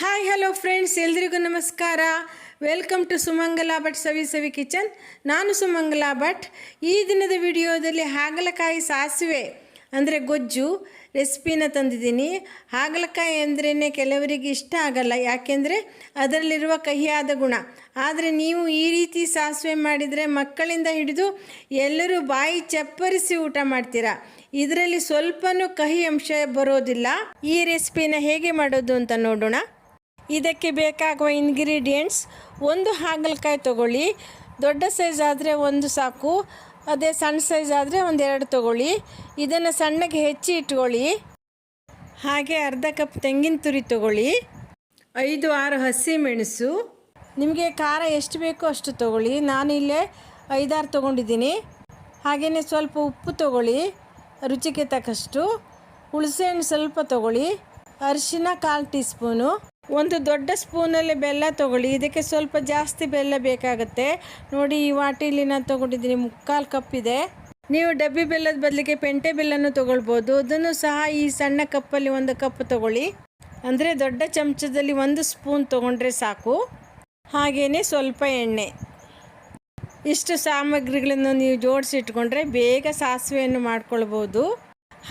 Hi hello friends ಎಲ್ರಿಗೂ ನಮಸ್ಕಾರ. Welcome to Sumangala Bhat Savi Savi kitchen ನಾನು ಸುಮಂಗಲ ಭಟ್ ಈ ದಿನದ ವಿಡಿಯೋದಲ್ಲಿ ಹಾಗಲಕಾಯಿ ಸಾಸಿವೆ, ಅಂದರೆ ಗೊಜ್ಜು, ರೆಸಿಪಿನ ತಂದಿದ್ದೀನಿ. ಹಾಗಲಕಾಯಿ ಅಂದ್ರೇ ಕೆಲವರಿಗೆ ಇಷ್ಟ ಆಗಲ್ಲ, ಯಾಕೆಂದರೆ ಅದರಲ್ಲಿರುವ ಕಹಿಯಾದ ಗುಣ. ಆದರೆ ನೀವು ಈ ರೀತಿ ಸಾಸಿವೆ ಮಾಡಿದರೆ ಮಕ್ಕಳಿಂದ ಹಿಡಿದು ಎಲ್ಲರೂ ಬಾಯಿ ಚಪ್ಪರಿಸಿ ಊಟ ಮಾಡ್ತೀರಾ? ಇದರಲ್ಲಿ ಸ್ವಲ್ಪನೂ ಕಹಿ ಅಂಶ ಬರೋದಿಲ್ಲ. ಈ ರೆಸಿಪಿನ ಹೇಗೆ ಮಾಡೋದು ಅಂತ ನೋಡೋಣ. ಇದಕ್ಕೆ ಬೇಕಾಗುವ ಇಂಗ್ರೀಡಿಯೆಂಟ್ಸ್ ಒಂದು ಹಾಗಲಕಾಯಿ ತಗೊಳ್ಳಿ. ದೊಡ್ಡ ಸೈಜ್ ಆದರೆ ಒಂದು ಸಾಕು, ಅದೇ ಸಣ್ಣ ಸೈಜ್ ಆದರೆ ಒಂದೆರಡು ತಗೊಳ್ಳಿ. ಇದನ್ನು ಸಣ್ಣಗೆ ಹೆಚ್ಚಿ ಇಟ್ಕೊಳ್ಳಿ. ಹಾಗೆ ಅರ್ಧ ಕಪ್ ತೆಂಗಿನ ತುರಿ ತಗೊಳ್ಳಿ. ಐದು, ಆರು ಹಸಿ ಮೆಣಸು. ನಿಮಗೆ ಖಾರ ಎಷ್ಟು ಬೇಕೋ ಅಷ್ಟು ತಗೊಳ್ಳಿ. ನಾನು ಇಲ್ಲೇ ಐದಾರು ತೊಗೊಂಡಿದ್ದೀನಿ. ಹಾಗೆಯೇ ಸ್ವಲ್ಪ ಉಪ್ಪು ತಗೊಳ್ಳಿ, ರುಚಿಗೆ ತಕ್ಕಷ್ಟು. ಹುಣಸೆಹಣ್ಣು ಸ್ವಲ್ಪ ತಗೊಳ್ಳಿ. ಅರಿಶಿನ ಕಾಲು ಟೀ ಸ್ಪೂನು ಒಂದು ದೊಡ್ಡ ಸ್ಪೂನಲ್ಲಿ ಬೆಲ್ಲ ತೊಗೊಳ್ಳಿ. ಇದಕ್ಕೆ ಸ್ವಲ್ಪ ಜಾಸ್ತಿ ಬೆಲ್ಲ ಬೇಕಾಗುತ್ತೆ. ನೋಡಿ, ಈ ವಾಟಿಲಿ ನಾನು ತೊಗೊಂಡಿದ್ದೀನಿ. ಮುಕ್ಕಾಲು ಕಪ್ ಇದೆ. ನೀವು ಡಬ್ಬಿ ಬೆಲ್ಲದ ಬದಲಿಗೆ ಪೆಂಟೆ ಬೆಲ್ಲನೂ ತೊಗೊಳ್ಬೋದು. ಅದನ್ನು ಸಹ ಈ ಸಣ್ಣ ಕಪ್ಪಲ್ಲಿ ಒಂದು ಕಪ್ ತಗೊಳ್ಳಿ. ಅಂದರೆ ದೊಡ್ಡ ಚಮಚದಲ್ಲಿ ಒಂದು ಸ್ಪೂನ್ ತೊಗೊಂಡ್ರೆ ಸಾಕು. ಹಾಗೆಯೇ ಸ್ವಲ್ಪ ಎಣ್ಣೆ. ಇಷ್ಟು ಸಾಮಗ್ರಿಗಳನ್ನು ನೀವು ಜೋಡಿಸಿಟ್ಕೊಂಡ್ರೆ ಬೇಗ ಸಾಸಿವೆಯನ್ನು ಮಾಡ್ಕೊಳ್ಬೋದು.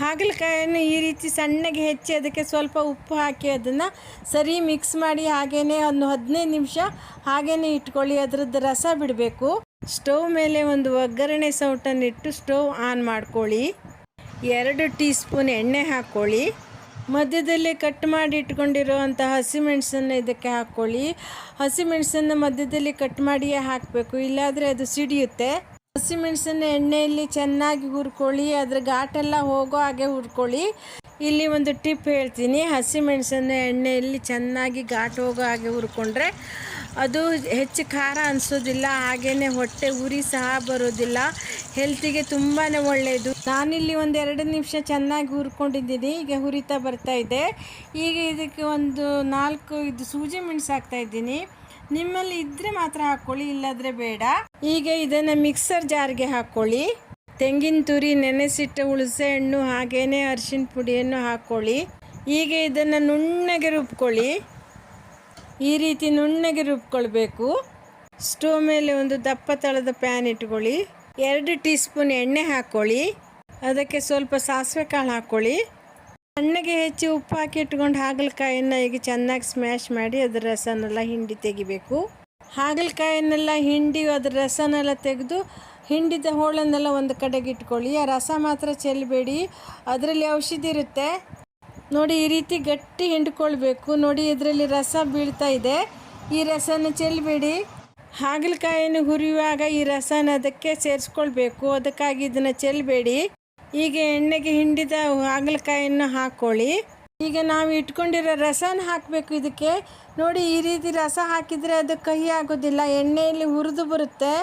ಹಾಗಲಕಾಯನ್ನು ಈ ರೀತಿ ಸಣ್ಣಗೆ ಹೆಚ್ಚಿ ಅದಕ್ಕೆ ಸ್ವಲ್ಪ ಉಪ್ಪು ಹಾಕಿ ಅದನ್ನು ಸರಿ ಮಿಕ್ಸ್ ಮಾಡಿ ಹಾಗೇ ಒಂದು ಹದಿನೈದು ನಿಮಿಷ ಹಾಗೇ ಇಟ್ಕೊಳ್ಳಿ, ಅದರದ್ದು ರಸ ಬಿಡಬೇಕು. ಸ್ಟವ್ ಮೇಲೆ ಒಂದು ಒಗ್ಗರಣೆ ಸೌಟನ್ನು ಇಟ್ಟು ಸ್ಟವ್ ಆನ್ ಮಾಡ್ಕೊಳ್ಳಿ. ಎರಡು ಟೀ ಸ್ಪೂನ್ ಎಣ್ಣೆ ಹಾಕ್ಕೊಳ್ಳಿ. ಮಧ್ಯದಲ್ಲಿ ಕಟ್ ಮಾಡಿ ಇಟ್ಕೊಂಡಿರುವಂಥ ಹಸಿಮೆಣಸನ್ನು ಇದಕ್ಕೆ ಹಾಕ್ಕೊಳ್ಳಿ. ಹಸಿಮೆಣಸನ್ನು ಮಧ್ಯದಲ್ಲಿ ಕಟ್ ಮಾಡಿಯೇ ಹಾಕಬೇಕು, ಇಲ್ಲಾದರೆ ಅದು ಸಿಡಿಯುತ್ತೆ. ಹಸಿಮೆಣಸನ್ನ ಎಣ್ಣೆಯಲ್ಲಿ ಚೆನ್ನಾಗಿ ಹುರ್ಕೊಳ್ಳಿ, ಅದ್ರ ಘಾಟೆಲ್ಲ ಹೋಗೋ ಹಾಗೆ ಹುರ್ಕೊಳ್ಳಿ. ಇಲ್ಲಿ ಒಂದು ಟಿಪ್ ಹೇಳ್ತೀನಿ ಹಸಿಮೆಣಸನ್ನ ಎಣ್ಣೆಯಲ್ಲಿ ಚೆನ್ನಾಗಿ ಘಾಟ್ ಹೋಗೋ ಹಾಗೆ ಹುರ್ಕೊಂಡ್ರೆ ಅದು ಹೆಚ್ಚು ಖಾರ ಅನಿಸೋದಿಲ್ಲ ಹಾಗೆಯೇ ಹೊಟ್ಟೆ ಉರಿ ಸಹ ಬರೋದಿಲ್ಲ, ಹೆಲ್ತಿಗೆ ತುಂಬಾ ಒಳ್ಳೆಯದು ನಾನಿಲ್ಲಿ ಒಂದು ಎರಡು ನಿಮಿಷ ಚೆನ್ನಾಗಿ ಹುರ್ಕೊಂಡಿದ್ದೀನಿ, ಈಗ ಹುರಿತಾ ಬರ್ತಾ ಇದೆ. ಈಗ ಇದಕ್ಕೆ ಒಂದು ನಾಲ್ಕು ಇದು ಸೂಜಿ ಮೆಣಸು ಹಾಕ್ತಾ ಇದ್ದೀನಿ. ನಿಮ್ಮಲ್ಲಿ ಇದ್ದರೆ ಮಾತ್ರ ಹಾಕ್ಕೊಳ್ಳಿ ಇಲ್ಲದ್ರೆ ಬೇಡ. ಈಗ ಇದನ್ನು ಮಿಕ್ಸರ್ ಜಾರ್ಗೆ ಹಾಕ್ಕೊಳ್ಳಿ ತೆಂಗಿನ ತುರಿ, ನೆನೆಸಿಟ್ಟ ಹುಳಸೆ ಹಣ್ಣು, ಹಾಗೇನೆ ಅರಿಶಿನ ಪುಡಿಯನ್ನು ಹಾಕ್ಕೊಳ್ಳಿ ಈಗ ಇದನ್ನು ನುಣ್ಣಗೆ ರುಬ್ಕೊಳ್ಳಿ. ಈ ರೀತಿ ನುಣ್ಣಗೆ ರುಬ್ಕೊಳ್ಬೇಕು. ಸ್ಟೋವ್ ಮೇಲೆ ಒಂದು ದಪ್ಪ ತಳದ ಪ್ಯಾನ್ ಇಟ್ಕೊಳ್ಳಿ. ಎರಡು ಟೀ ಸ್ಪೂನ್ ಎಣ್ಣೆ ಹಾಕ್ಕೊಳ್ಳಿ ಅದಕ್ಕೆ ಸ್ವಲ್ಪ ಸಾಸಿವೆ ಕಾಳು ಹಾಕ್ಕೊಳ್ಳಿ ಸಣ್ಣಗೆ ಹೆಚ್ಚಿ ಉಪ್ಪು ಹಾಕಿ ಇಟ್ಕೊಂಡು ಹಾಗಲಕಾಯನ್ನು ಈಗ ಚೆನ್ನಾಗಿ ಸ್ಮ್ಯಾಶ್ ಮಾಡಿ ಅದರ ರಸನೆಲ್ಲ ಹಿಂಡಿ ತೆಗಿಬೇಕು. ಹಾಗಲಕಾಯನ್ನೆಲ್ಲ ಹಿಂಡಿ ಅದರ ರಸನೆಲ್ಲ ತೆಗೆದು ಹಿಂಡಿದ ಹೋಳನ್ನೆಲ್ಲ ಒಂದು ಕಡೆಗೆ ಇಟ್ಕೊಳ್ಳಿ. ಆ ರಸ ಮಾತ್ರ ಚೆಲ್ಲಬೇಡಿ ಅದರಲ್ಲಿ ಔಷಧಿ ಇರುತ್ತೆ. ನೋಡಿ, ಈ ರೀತಿ ಗಟ್ಟಿ ಹಿಂಡ್ಕೊಳ್ಬೇಕು. ನೋಡಿ, ಇದರಲ್ಲಿ ರಸ ಬೀಳ್ತಾ ಇದೆ. ಈ ರಸನ ಚೆಲ್ಲಬೇಡಿ ಹಾಗಲಕಾಯನ್ನು ಹುರಿಯುವಾಗ ಈ ರಸನ ಅದಕ್ಕೆ ಸೇರಿಸ್ಕೊಳ್ಬೇಕು. ಅದಕ್ಕಾಗಿ ಇದನ್ನು ಚೆಲ್ಲಬೇಡಿ ಈಗ ಎಣ್ಣೆಗೆ ಹಿಂಡಿದ ಹಾಗಲಕಾಯಿಯನ್ನು ಹಾಕ್ಕೊಳ್ಳಿ ಈಗ ನಾವು ಇಟ್ಕೊಂಡಿರೋ ರಸನ ಹಾಕಬೇಕು ಇದಕ್ಕೆ. ನೋಡಿ, ಈ ರೀತಿ ರಸ ಹಾಕಿದರೆ ಅದು ಕಹಿ ಆಗೋದಿಲ್ಲ, ಎಣ್ಣೆಯಲ್ಲಿ ಹುರಿದು ಬರುತ್ತೆ.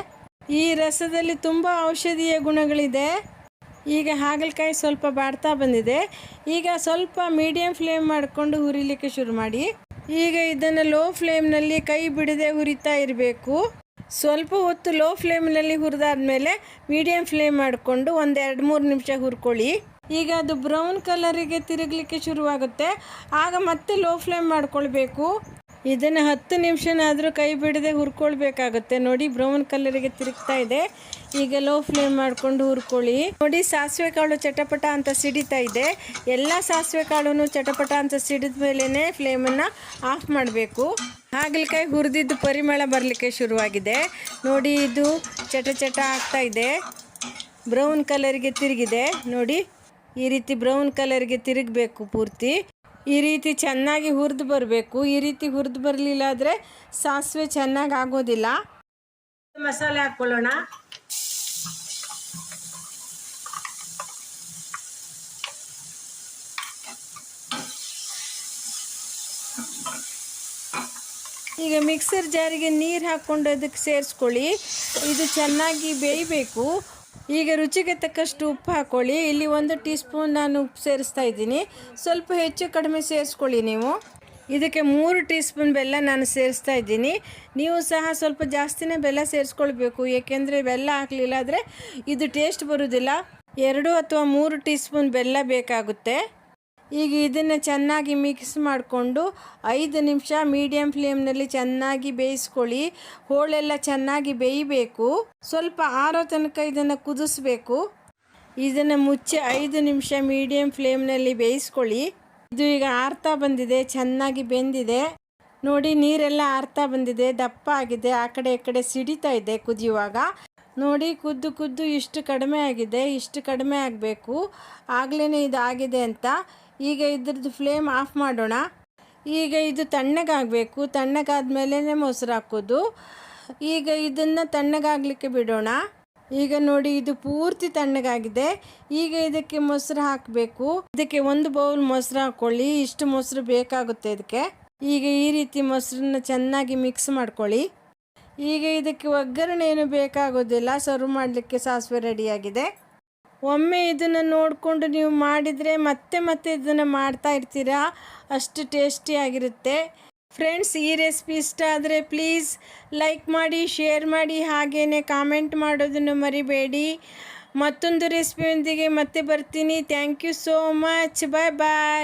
ಈ ರಸದಲ್ಲಿ ತುಂಬ ಔಷಧೀಯ ಗುಣಗಳಿದೆ. ಈಗ ಹಾಗಲಕಾಯಿ ಸ್ವಲ್ಪ ಬಾಡ್ತಾ ಬಂದಿದೆ. ಈಗ ಸ್ವಲ್ಪ ಮೀಡಿಯಂ ಫ್ಲೇಮ್ ಮಾಡಿಕೊಂಡು ಹುರಿಲಿಕ್ಕೆ ಶುರು ಮಾಡಿ. ಈಗ ಇದನ್ನು ಲೋ ಫ್ಲೇಮ್ನಲ್ಲಿ ಕೈ ಬಿಡದೆ ಹುರಿತಾ ಇರಬೇಕು. ಸ್ವಲ್ಪ ಹೊತ್ತು ಲೋ ಫ್ಲೇಮ್ನಲ್ಲಿ ಹುರಿದಾದ್ಮೇಲೆ ಮೀಡಿಯಮ್ ಫ್ಲೇಮ್ ಮಾಡಿಕೊಂಡು ಒಂದು ಎರಡು ಮೂರು ನಿಮಿಷ ಹುರ್ಕೊಳ್ಳಿ. ಈಗ ಅದು ಬ್ರೌನ್ ಕಲರಿಗೆ ತಿರುಗಲಿಕ್ಕೆ ಶುರುವಾಗುತ್ತೆ. ಆಗ ಮತ್ತೆ ಲೋ ಫ್ಲೇಮ್ ಮಾಡ್ಕೊಳ್ಬೇಕು. ಇದನ್ನು ಹತ್ತು ನಿಮಿಷನಾದರೂ ಕೈ ಬಿಡದೆ ಹುರ್ಕೊಳ್ಬೇಕಾಗುತ್ತೆ. ನೋಡಿ ಬ್ರೌನ್ ಕಲರಿಗೆ ತಿರುಗ್ತಾ ಇದೆ. ಈಗ ಲೋ ಫ್ಲೇಮ್ ಮಾಡಿಕೊಂಡು ಹುರ್ಕೊಳ್ಳಿ. ನೋಡಿ ಸಾಸಿವೆ ಕಾಳು ಚಟಪಟ ಅಂತ ಸಿಡಿತಾ ಇದೆ. ಎಲ್ಲ ಸಾಸಿವೆ ಕಾಳು ಚಟಪಟ ಅಂತ ಸಿಡಿದ ಮೇಲೇ ಫ್ಲೇಮನ್ನು ಆಫ್ ಮಾಡಬೇಕು. ಹಾಗಲಕಾಯಿ ಹುರಿದಿದ್ದು ಪರಿಮಳ ಬರಲಿಕ್ಕೆ ಶುರುವಾಗಿದೆ. ನೋಡಿ ಇದು ಚಟ ಚಟ ಆಗ್ತಾ ಇದೆ. ಬ್ರೌನ್ ಕಲರ್ಗೆ ತಿರುಗಿದೆ. ನೋಡಿ ಈ ರೀತಿ ಬ್ರೌನ್ ಕಲರ್ಗೆ ತಿರುಗಬೇಕು ಪೂರ್ತಿ. ಈ ರೀತಿ ಚೆನ್ನಾಗಿ ಹುರಿದು ಬರಬೇಕು. ಈ ರೀತಿ ಹುರಿದು ಬರಲಿಲ್ಲ ಆದರೆ ಸಾಸಿವೆ ಚೆನ್ನಾಗಿ ಆಗೋದಿಲ್ಲ. ಮಸಾಲೆ ಹಾಕ್ಕೊಳ್ಳೋಣ. ಈಗ ಮಿಕ್ಸರ್ ಜಾರಿಗೆ ನೀರು ಹಾಕ್ಕೊಂಡು ಅದಕ್ಕೆ ಸೇರಿಸ್ಕೊಳ್ಳಿ. ಇದು ಚೆನ್ನಾಗಿ ಬೇಯಬೇಕು. ಈಗ ರುಚಿಗೆ ತಕ್ಕಷ್ಟು ಉಪ್ಪು ಹಾಕ್ಕೊಳ್ಳಿ ಇಲ್ಲಿ ಒಂದು ಟೀ ಸ್ಪೂನ್ ನಾನು ಉಪ್ಪು ಸೇರಿಸ್ತಾ ಇದ್ದೀನಿ. ಸ್ವಲ್ಪ ಹೆಚ್ಚು ಕಡಿಮೆ ಸೇರಿಸ್ಕೊಳ್ಳಿ ನೀವು. ಇದಕ್ಕೆ ಮೂರು ಟೀ ಸ್ಪೂನ್ ಬೆಲ್ಲ ನಾನು ಸೇರಿಸ್ತಾ ಇದ್ದೀನಿ. ನೀವು ಸಹ ಸ್ವಲ್ಪ ಜಾಸ್ತಿನೇ ಬೆಲ್ಲ ಸೇರಿಸ್ಕೊಳ್ಬೇಕು. ಏಕೆಂದರೆ ಬೆಲ್ಲ ಹಾಕಲಿಲ್ಲ ಆದರೆ ಇದು ಟೇಸ್ಟ್ ಬರೋದಿಲ್ಲ ಎರಡು ಅಥವಾ ಮೂರು ಟೀ ಸ್ಪೂನ್ ಬೆಲ್ಲ ಬೇಕಾಗುತ್ತೆ. ಈಗ ಇದನ್ನು ಚೆನ್ನಾಗಿ ಮಿಕ್ಸ್ ಮಾಡಿಕೊಂಡು ಐದು ನಿಮಿಷ ಮೀಡಿಯಮ್ ಫ್ಲೇಮ್ನಲ್ಲಿ ಚೆನ್ನಾಗಿ ಬೇಯಿಸ್ಕೊಳ್ಳಿ. ಹೋಳೆಲ್ಲ ಚೆನ್ನಾಗಿ ಬೇಯಬೇಕು. ಸ್ವಲ್ಪ ಆರೋ ತನಕ ಇದನ್ನು ಕುದಿಸ್ಬೇಕು. ಇದನ್ನು ಮುಚ್ಚಿ ಐದು ನಿಮಿಷ ಮೀಡಿಯಮ್ ಫ್ಲೇಮ್ನಲ್ಲಿ ಬೇಯಿಸ್ಕೊಳ್ಳಿ. ಇದು ಈಗ ಆರ್ತಾ ಬಂದಿದೆ, ಚೆನ್ನಾಗಿ ಬೆಂದಿದೆ. ನೋಡಿ, ನೀರೆಲ್ಲ ಆರ್ತಾ ಬಂದಿದೆ, ದಪ್ಪ ಆಗಿದೆ, ಆ ಕಡೆ ಈ ಕಡೆ ಸಿಡಿತಾ ಇದೆ ಕುದಿಯುವಾಗ. ನೋಡಿ, ಕುದ್ದು ಕುದ್ದು ಇಷ್ಟು ಕಡಿಮೆ ಆಗಿದೆ, ಇಷ್ಟು ಕಡಿಮೆ ಆಗಬೇಕು. ಆಗಲೇ ಇದಾಗಿದೆ ಅಂತ. ಈಗ ಇದ್ರದ್ದು ಫ್ಲೇಮ್ ಆಫ್ ಮಾಡೋಣ. ಈಗ ಇದು ತಣ್ಣಗಾಗಬೇಕು. ತಣ್ಣಗಾದ್ಮೇಲೆ ಮೊಸರು ಹಾಕೋದು. ಈಗ ಇದನ್ನು ತಣ್ಣಗಾಗಲಿಕ್ಕೆ ಬಿಡೋಣ. ಈಗ ನೋಡಿ, ಇದು ಪೂರ್ತಿ ತಣ್ಣಗಾಗಿದೆ. ಈಗ ಇದಕ್ಕೆ ಮೊಸರು ಹಾಕಬೇಕು. ಇದಕ್ಕೆ ಒಂದು ಬೌಲ್ ಮೊಸರು ಹಾಕ್ಕೊಳ್ಳಿ ಇಷ್ಟು ಮೊಸರು ಬೇಕಾಗುತ್ತೆ ಇದಕ್ಕೆ. ಈಗ ಈ ರೀತಿ ಮೊಸರನ್ನ ಚೆನ್ನಾಗಿ ಮಿಕ್ಸ್ ಮಾಡ್ಕೊಳ್ಳಿ. ಈಗ ಇದಕ್ಕೆ ಒಗ್ಗರಣೆ ಏನು ಬೇಕಾಗೋದಿಲ್ಲ. ಸರ್ವ್ ಮಾಡಲಿಕ್ಕೆ ಸಾಸಿವೆ ರೆಡಿಯಾಗಿದೆ ಒಮ್ಮೆ ಇದನ್ನು ನೋಡಿಕೊಂಡು ನೀವು ಮಾಡಿದರೆ ಮತ್ತೆ ಮತ್ತೆ ಇದನ್ನು ಮಾಡ್ತಾ ಇರ್ತೀರಾ? ಅಷ್ಟು ಟೇಸ್ಟಿಯಾಗಿರುತ್ತೆ ಫ್ರೆಂಡ್ಸ್, ಈ ರೆಸಿಪಿ ಇಷ್ಟ ಆದರೆ ಪ್ಲೀಸ್ ಲೈಕ್ ಮಾಡಿ, ಶೇರ್ ಮಾಡಿ ಹಾಗೇ ಕಾಮೆಂಟ್ ಮಾಡೋದನ್ನು ಮರಿಬೇಡಿ. ಮತ್ತೊಂದು ರೆಸಿಪಿಯೊಂದಿಗೆ ಮತ್ತೆ ಬರ್ತೀನಿ. Thank you so much. Bye bye.